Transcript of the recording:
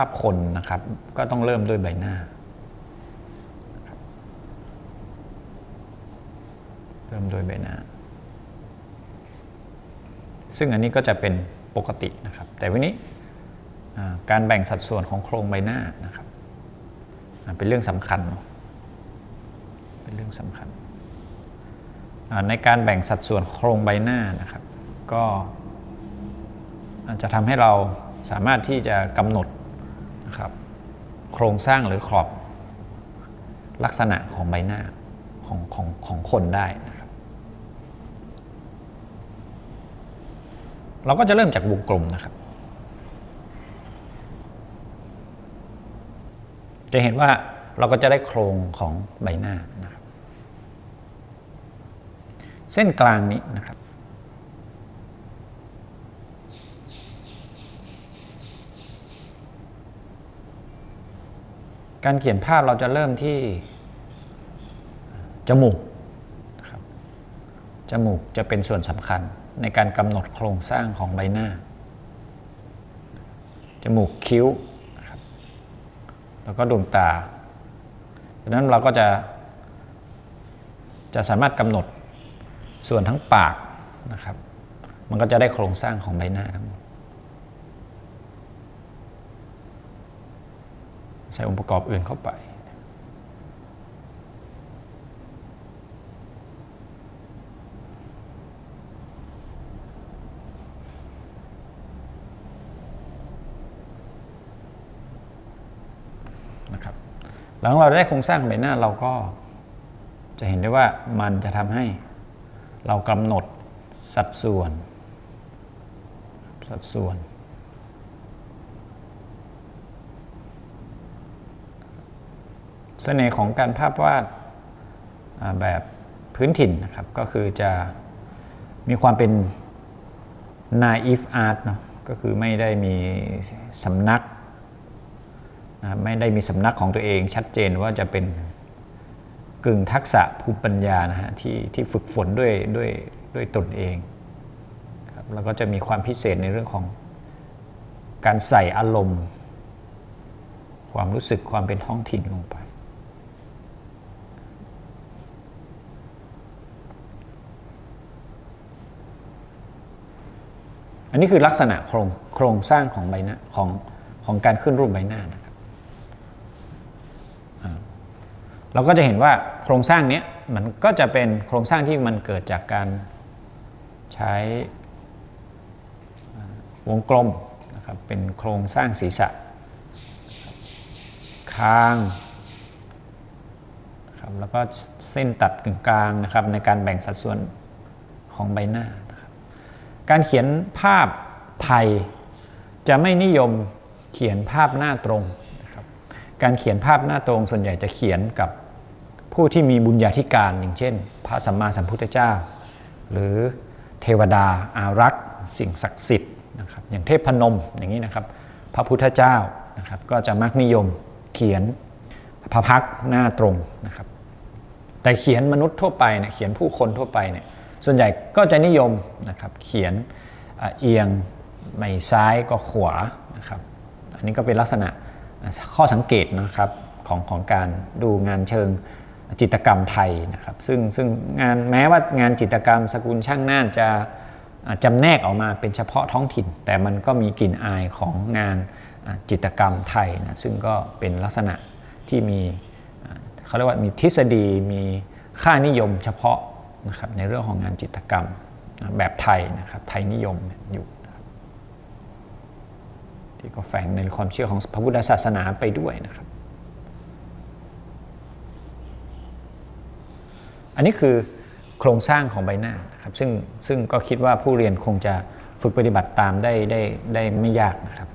ภาพคนนะครับ ก็ต้องเริ่มด้วยใบหน้า เริ่มด้วยใบหน้า ซึ่งอันนี้ก็จะเป็นปกตินะครับ แต่วันนี้การแบ่งสัดส่วนของโครงใบหน้านะครับเป็นเรื่องสำคัญ เป็นเรื่องสำคัญ ในการแบ่งสัดส่วนโครงใบหน้านะครับ ก็จจะทำให้เราสามารถที่จะกำหนด นะครับโครงสร้างหรือขอบลักษณะของใบหน้าของของของคนได้นะครับ เราก็จะเริ่มจากวงกลมนะครับ จะเห็นว่าเราก็จะได้โครงของใบหน้านะครับ เส้นกลางนี้นะครับ การเขียนภาพเราจะเริ่มที่ จมูกนะครับจมูกจะเป็นส่วนสำคัญในการกำหนดโครงสร้างของใบหน้า จมูกคิ้วนะครับแล้วก็ดวงตาดังนั้นเราก็จะ จะสามารถกำหนดส่วนทั้งปากนะครับ มันก็จะได้โครงสร้างของใบหน้าทั้งหมด ใส่องค์ประกอบอื่นเข้าไป นะครับ หลังเราได้โครงสร้างใบหน้าเราก็จะเห็นได้ว่ามันจะทำให้เรากำหนดสัดส่วน สัดส่วน สน่ห์ของการภาพวาดแบบพื้นถิ่นนะครับก็คือจะมีความเป็น naive art เนาะก็คือไม่ได้มีสำนักนะไม่ได้มีสำนักของตัวเองชัดเจนว่าจะเป็นกึ่งทักษะภูมิปัญญานะฮะที่ที่ฝึกฝนด้วยด้วยด้วยตนเองครับแล้วก็จะมีความพิเศษในเรื่องของการใส่อารมณ์ ความรู้สึกความเป็นท้องถิ่นลงไป อันนี้คือลักษณะโครงโครงสร้างของใบหน้าของของการขึ้นรูปใบหน้านะครับเราก็จะเห็นว่าโครงสร้างนี้มันก็จะเป็นโครงสร้างที่มันเกิดจากการใช้วงกลมนะครับเป็นโครงสร้างศีรษะคางครับแล้วก็เส้นตัดกึ่งกลางนะครับในการแบ่งสัดส่วนของใบหน้า การเขียนภาพไทยจะไม่นิยมเขียนภาพหน้าตรงนะครับการเขียนภาพหน้าตรงส่วนใหญ่จะเขียนกับผู้ที่มีบุญญาธิการอย่างเช่น พระสัมมาสัมพุทธเจ้า หรือเทวดาอารักษ์ สิ่งศักดิ์สิทธิ์นะครับอย่างเทพพนมอย่างนี้นะครับ พระพุทธเจ้านะครับก็จะมักนิยมเขียนพระพักหน้าตรงนะครับแต่เขียนมนุษย์ทั่วไปเนี่ยเขียนผู้คนทั่วไปเนี่ย ส่วนใหญ่ก็จะนิยมนะครับเขียนเอียงไม่ซ้ายก็ขวานะครับอันนี้ก็เป็นลักษณะข้อสังเกตนะครับของของการดูงานเชิงจิตรกรรมไทยนะครับซึ่งซึ่งงานแม้ว่างานจิตรกรรมสกุลช่างน่านจะจำแนกออกมาเป็นเฉพาะท้องถิ่น แต่มันก็มีกลิ่นอายของงานจิตรกรรมไทยนะซึ่งก็เป็นลักษณะที่มีเขาเรียกว่ามีทฤษฎีมีค่านิยมเฉพาะ นะครับในเรื่องของงานจิตกรรมนะแบบไทยนะครับไทยนิยมอยู่ที่ก็แฝงในความเชื่อของพระพุทธศาสนาไปด้วยนะครับ อันนี้คือโครงสร้างของใบหน้านะครับซึ่งซึ่งก็คิดว่าผู้เรียนคงจะฝึกปฏิบัติตามได้ได้ได้ไม่ยากนะครับ